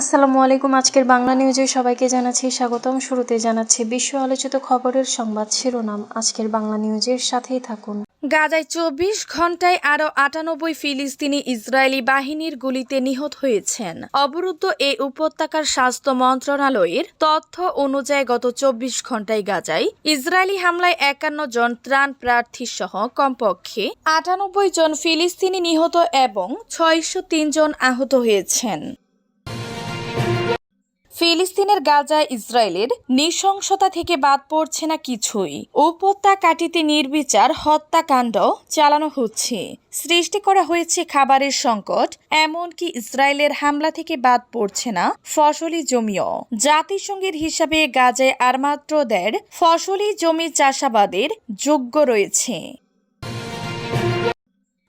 আসসালামু আলাইকুম, আজকের বাংলা নিউজে সবাইকে জানাচ্ছি স্বাগতম। শুরুতে জানাচ্ছি বিশ্ব আলোচিত খবরের সংবাদ শিরোনাম। আজকের বাংলা নিউজের সাথেই থাকুন। গাজায় চব্বিশ ঘন্টায় আরও আটানব্বই ফিলিস্তিনি ইসরায়েলি বাহিনীর গুলিতে নিহত হয়েছেন। অবরুদ্ধ এই উপত্যকার স্বাস্থ্য মন্ত্রণালয়ের তথ্য অনুযায়ী গত চব্বিশ ঘন্টায় গাজায় ইসরায়েলি হামলায় একান্ন জন ত্রাণ প্রার্থী সহ কমপক্ষে আটানব্বই জন ফিলিস্তিনি নিহত এবং ছয়শো জন আহত হয়েছেন। ফিলিস্তিনের গাজায় ইসরায়েলের নৃশংসতা থেকে বাদ পড়ছে না কিছুই। উপত্যকাটিতে নির্বিচার হত্যাকাণ্ড চালানো হচ্ছে। সৃষ্টি করা হয়েছে খাবারের সংকট, এমনকি ইসরায়েলের হামলা থেকে বাদ পড়ছে না ফসলি জমিও। জাতিসংঘের হিসাবে গাজায় আর মাত্র দেড় ফসলি জমি চাষাবাদের যোগ্য রয়েছে।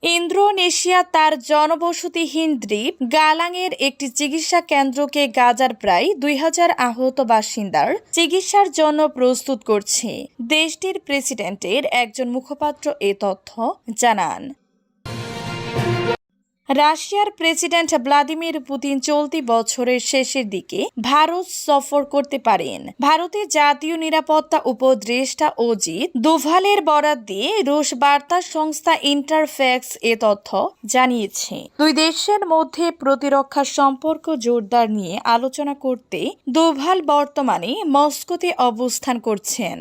ইন্দোনেশিয়া তার জনবসতিহীন দ্বীপ, গালাংয়ের একটি চিকিৎসা কেন্দ্রকে গাজার প্রায় দুই হাজার আহত বাসিন্দার চিকিৎসার জন্য প্রস্তুত করছে। দেশটির প্রেসিডেন্টের একজন মুখপাত্র এ তথ্য জানান। রাশিয়ার প্রেসিডেন্ট ভ্লাদিমির পুতিন চলতি বছরের শেষের দিকে ভারত সফর করতে পারেন। ভারতের জাতীয় নিরাপত্তা উপদেষ্টা অজিত দুভালের বরাত দিয়ে রুশ বার্তা সংস্থা ইন্টারফ্যাক্স এ তথ্য জানিয়েছে। দুই দেশের মধ্যে প্রতিরক্ষা সম্পর্ক জোরদার নিয়ে আলোচনা করতে দুভাল বর্তমানে মস্কোতে অবস্থান করছেন।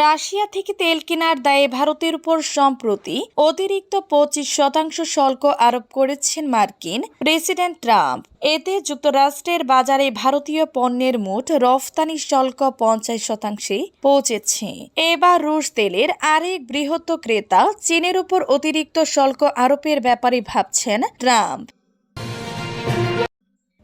রাশিয়া থেকে তেল কেনার দায়ে ভারতের উপর সম্প্রতি অতিরিক্ত পঁচিশ শতাংশ শুল্ক আরোপ করেছেন মার্কিন প্রেসিডেন্ট ট্রাম্প। এতে যুক্তরাষ্ট্রের বাজারে ভারতীয় পণ্যের মোট রফতানি শুল্ক পঞ্চাশ শতাংশে পৌঁছেছে। এবার রুশ তেলের আরেক বৃহৎ ক্রেতা চীনের উপর অতিরিক্ত শুল্ক আরোপের ব্যাপারে ভাবছেন ট্রাম্প।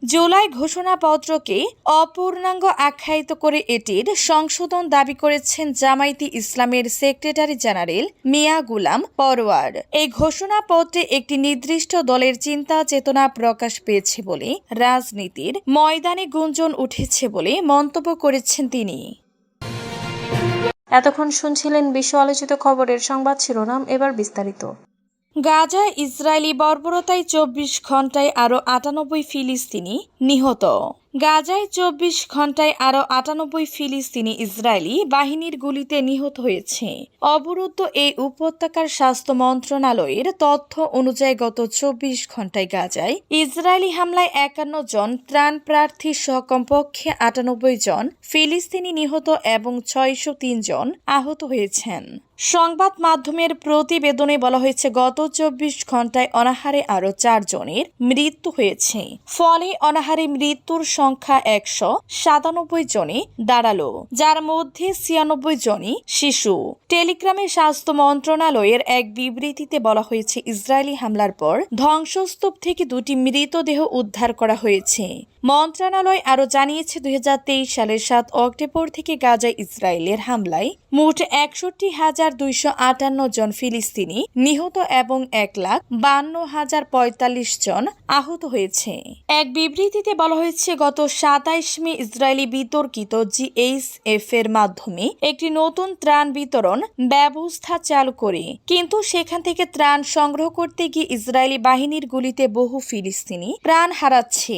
জুলাই ঘোষণাপত্রকে অপূর্ণাঙ্গ আখ্যায়িত করে এটির সংশোধন দাবি করেছেন জামায়াতি ইসলামের সেক্রেটারি জেনারেল মিয়া গুলাম পরওয়ার। এই ঘোষণাপত্রে একটি নির্দিষ্ট দলের চিন্তা চেতনা প্রকাশ পেয়েছে বলে, রাজনীতির ময়দানে গুঞ্জন উঠেছে বলে মন্তব্য করেছেন তিনি। এতক্ষণ শুনছিলেন বিশ্ব আলোচিত খবরের সংবাদ শিরোনাম, এবার বিস্তারিত। গাজায় ইসরায়েলি বর্বরতায় চব্বিশ ঘন্টায় আরও আটানব্বই ফিলিস্তিনি নিহত। গাজায় চব্বিশ ঘন্টায় আরও আটানব্বই ফিলিস্তিনি ইসরায়েলি বাহিনীর গুলিতে নিহত হয়েছে। অবরুদ্ধ এই উপত্যকার স্বাস্থ্য মন্ত্রণালয়ের তথ্য অনুযায়ী গত চব্বিশ ঘন্টায় গাজায় ইসরায়েলি হামলায় একান্ন জন, ত্রাণ প্রার্থী সহ কমপক্ষে আটানব্বই জন, ফিলিস্তিনি নিহত এবং ছয়শো তিন জন আহত হয়েছেন। সংবাদ মাধ্যমের প্রতিবেদনে বলা হয়েছে, গত চব্বিশ ঘন্টায় অনাহারে আরও চারজনের মৃত্যু হয়েছে। ফলে অনাহারে মৃত্যুর সংখ্যা একশো সাতানব্বই জনে দাঁড়াল, যার মধ্যে ছিয়ানব্বই জনই শিশু। টেলিগ্রামে স্বাস্থ্য মন্ত্রণালয়ের এক বিবৃতিতে বলা হয়েছে, ইসরায়েলি হামলার পর ধ্বংসস্তূপ থেকে দুটি মৃতদেহ উদ্ধার করা হয়েছে। মন্ত্রণালয় আরও জানিয়েছে, দুই হাজার তেইশ সালের সাত অক্টোবর থেকে গাজায় ইসরায়েলের হামলায় মোট একষট্টি হাজার দুইশো আটান্ন জন ফিলিস্তিনি নিহত এবং এক লাখ বান্ন হাজার পঁয়তাল্লিশ জন আহত হয়েছে। এক বিবৃতিতে বলা হয়েছে, গত সাতাইশ মে ইসরায়েলি বিতর্কিত জিএইচএফ এর মাধ্যমে একটি নতুন ত্রাণ বিতরণ ব্যবস্থা চালু করে, কিন্তু সেখান থেকে ত্রাণ সংগ্রহ করতে গিয়ে ইসরায়েলি বাহিনীর গুলিতে বহু ফিলিস্তিনি প্রাণ হারাচ্ছে।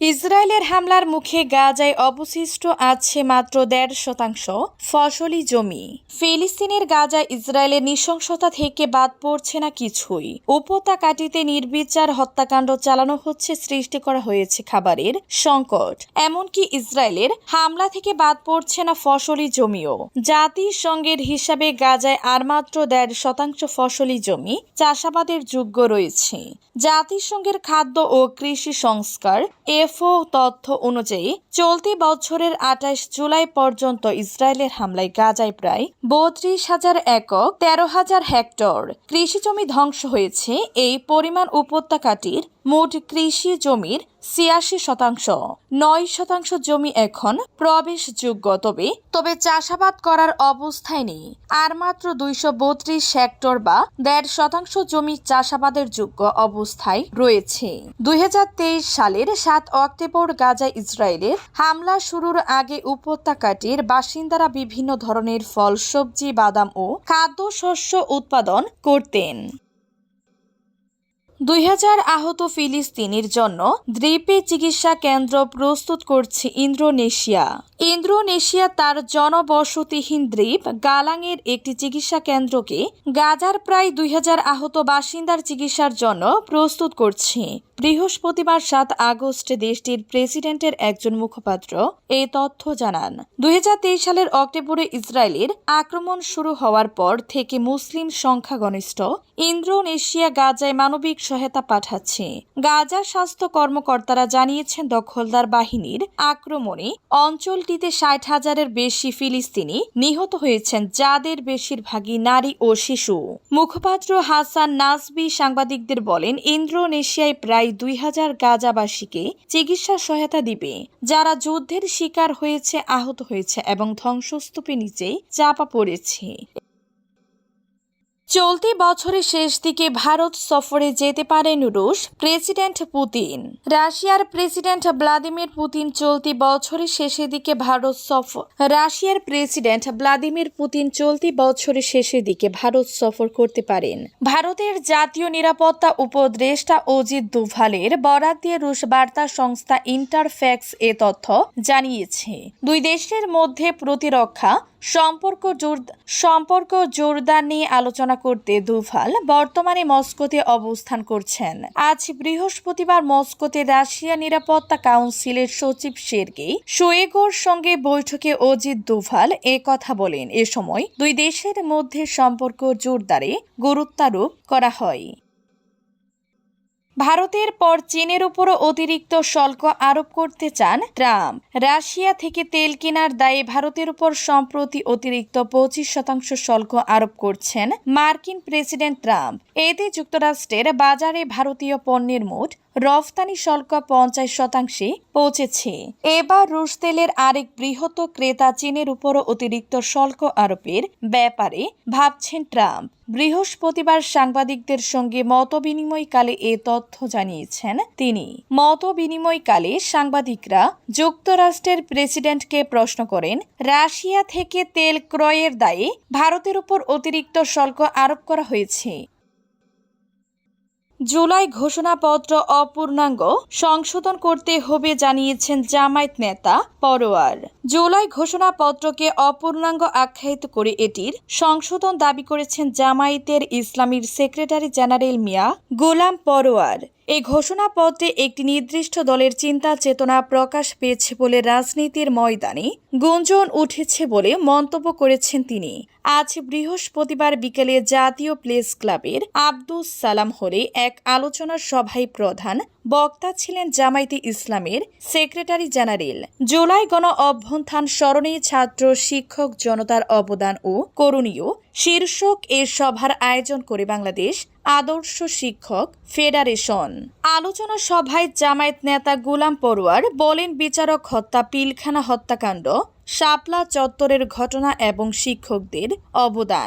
ইসরায়েলের হামলার মুখে গাজায় অবশিষ্ট আছে মাত্র দেড় শতাংশ ফসলি জমি। ফিলিস্তিনের গাজায় ইসরায়েলের নৃশংসতা থেকে বাদ পড়ছে না কিছুই। উপত্যকাটিতে নির্বিচার হত্যাকাণ্ড চালানো হচ্ছে, সৃষ্টি করা হয়েছে খাবারের সংকট। এমনকি ইসরায়েলের হামলা থেকে বাদ পড়ছে না ফসলি জমিও। জাতিসংঘের হিসাবে গাজায় আর মাত্র দেড় শতাংশ ফসলি জমি চাষাবাদের যোগ্য রয়েছে। জাতিসংঘের খাদ্য ও কৃষি সংস্কার এফও তথ্য অনুযায়ী, চলতি বছরের আঠাশ জুলাই পর্যন্ত ইসরায়েলের হামলায় গাজায় প্রায় বত্রিশ হাজার একক তেরো হাজার হেক্টর কৃষি জমি ধ্বংস হয়েছে। এই পরিমাণ উপত্যকাটির মোট কৃষি জমির ছিয়াশি শতাংশ। নয় শতাংশ জমি এখন প্রবেশযোগ্য, তবে তবে চাষাবাদ করার অবস্থায় নেই। আর মাত্র দুইশো বত্রিশ হেক্টর বা দেড় শতাংশ জমি চাষাবাদের যোগ্য অবস্থায় রয়েছে। দুই হাজার তেইশ সালের সাত অক্টোবর গাজা ইসরায়েলের হামলা শুরুর আগে উপত্যকাটির বাসিন্দারা বিভিন্ন ধরনের ফল সবজি বাদাম ও খাদ্যশস্য উৎপাদন করতেন। দুই হাজার আহত ফিলিস্তিনির জন্য দ্বীপে চিকিৎসা কেন্দ্র প্রস্তুত করছে ইন্দোনেশিয়া। ইন্দোনেশিয়া তার জনবসতিহীন দ্বীপ গালাংয়ের একটি চিকিৎসা কেন্দ্রকে গাজার প্রায় দুই হাজার আহত বাসিন্দার চিকিৎসার জন্য প্রস্তুত করছে। বৃহস্পতিবার সাত আগস্ট দেশটির প্রেসিডেন্টের একজন মুখপাত্র এই তথ্য জানান। দুই হাজার তেইশ সালের অক্টোবরে ইসরায়েলের আক্রমণ শুরু হওয়ার পর থেকে মুসলিম সংখ্যাগরিষ্ঠ ইন্দোনেশিয়া গাজায় মানবিক সহায়তা পাঠাচ্ছে। গাজা স্বাস্থ্য কর্মকর্তারা জানিয়েছেন দখলদার বাহিনীর আক্রমণে অঞ্চলটিতে ষাট হাজারের বেশি ফিলিস্তিনি নিহত হয়েছেন, যাদের বেশিরভাগই নারী ও শিশু। মুখপাত্র হাসান নাসবি সাংবাদিকদের বলেন, ইন্দোনেশিয়ায় প্রায় দুই হাজার গাজাবাসীকে চিকিৎসা সহায়তা দিবে। যারা যুদ্ধের শিকার হয়েছে, আহত হয়েছে এবং ধ্বংসস্তূপে নিচে চাপা পড়েছে। চলতি বছরের শেষ দিকে ভারত সফরে যেতে পারেন রুশ প্রেসিডেন্ট পুতিন। রাশিয়ার প্রেসিডেন্ট ভ্লাদিমির পুতিন চলতি বছরের শেষের দিকে ভারত সফর রাশিয়ার প্রেসিডেন্ট ভ্লাদিমির পুতিন চলতি বছরের শেষের দিকে ভারত সফর করতে পারেন। ভারতের জাতীয় নিরাপত্তা উপদেষ্টা অজিত দুভালের বরাত দিয়ে রুশ বার্তা সংস্থা ইন্টারফ্যাক্স এ তথ্য জানিয়েছে। দুই দেশের মধ্যে প্রতিরক্ষা সম্পর্ক জোর সম্পর্ক জোরদার নিয়ে আলোচনা করতে দুভাল বর্তমানে মস্কোতে অবস্থান করছেন। আজ বৃহস্পতিবার মস্কোতে রাশিয়া নিরাপত্তা কাউন্সিলের সচিব সের্গেই শোয়েগোর সঙ্গে বৈঠকে অজিত দুভাল এ কথা বলেন। এ সময় দুই দেশের মধ্যে সম্পর্ক জোরদারে গুরুত্বারোপ করা হয়। ভারতের পর চীনের উপরও অতিরিক্ত শুল্ক আরোপ করতে চান ট্রাম্প। রাশিয়া থেকে তেল কেনার দায়ে ভারতের উপর সম্প্রতি অতিরিক্ত পঁচিশ শতাংশ শুল্ক আরোপ করছেন মার্কিন প্রেসিডেন্ট ট্রাম্প। এতে যুক্তরাষ্ট্রের বাজারে ভারতীয় পণ্যের মোট রফতানি শুল্ক পঞ্চাশ শতাংশে পৌঁছেছে। এবার রুশ তেলের আরেক বৃহৎ ক্রেতা চীনের উপরও অতিরিক্ত শুল্ক আরোপের ব্যাপারে ভাবছেন ট্রাম্প। বৃহস্পতিবার সাংবাদিকদের সঙ্গে মতবিনিময়কালে এ তথ্য জানিয়েছেন তিনি। মতবিনিময়কালে সাংবাদিকরা যুক্তরাষ্ট্রের প্রেসিডেন্টকে প্রশ্ন করেন, রাশিয়া থেকে তেল ক্রয়ের দায়ে ভারতের উপর অতিরিক্ত শুল্ক আরোপ করা হয়েছে। জুলাই ঘোষণাপত্র অপূর্ণাঙ্গ সংশোধন করতে হবে জানিয়েছেন জামায়াত নেতা পরোয়ার। জুলাই ঘোষণাপত্রকে অপূর্ণাঙ্গ আখ্যায়িত করে এটির সংশোধন দাবি করেছেন জামায়াতের ইসলামীর সেক্রেটারি জেনারেল মিয়া গোলাম পরোয়ার। এই ঘোষণাপত্রে একটি নির্দিষ্ট দলের চিন্তা চেতনা প্রকাশ পেয়েছে বলে রাজনীতির ময়দানে গুঞ্জন উঠেছে বলে মন্তব্য করেছেন তিনি। আজ বৃহস্পতিবার বিকেলে জাতীয় প্লেস ক্লাবের আব্দুস সালাম হলে এক আলোচনা সভায় প্রধান বক্তা ছিলেন জামায়াতে ইসলামের সেক্রেটারি জেনারেল। জুলাই গণ অভ্যন্থান স্মরণে ছাত্র, শিক্ষক, জনতার অবদান ও করণীয় শীর্ষক এ সভার আয়োজন করে বাংলাদেশ আদর্শ শিক্ষক ফেডারেশন। আলোচনা সভায় জামায়াত নেতা গোলাম পড়ুয়ার বলেন, বিচারক হত্যা, পিলখানা হত্যাকাণ্ড, শাপলা চত্বরের ঘটনা এবং শিক্ষকদের অবদান।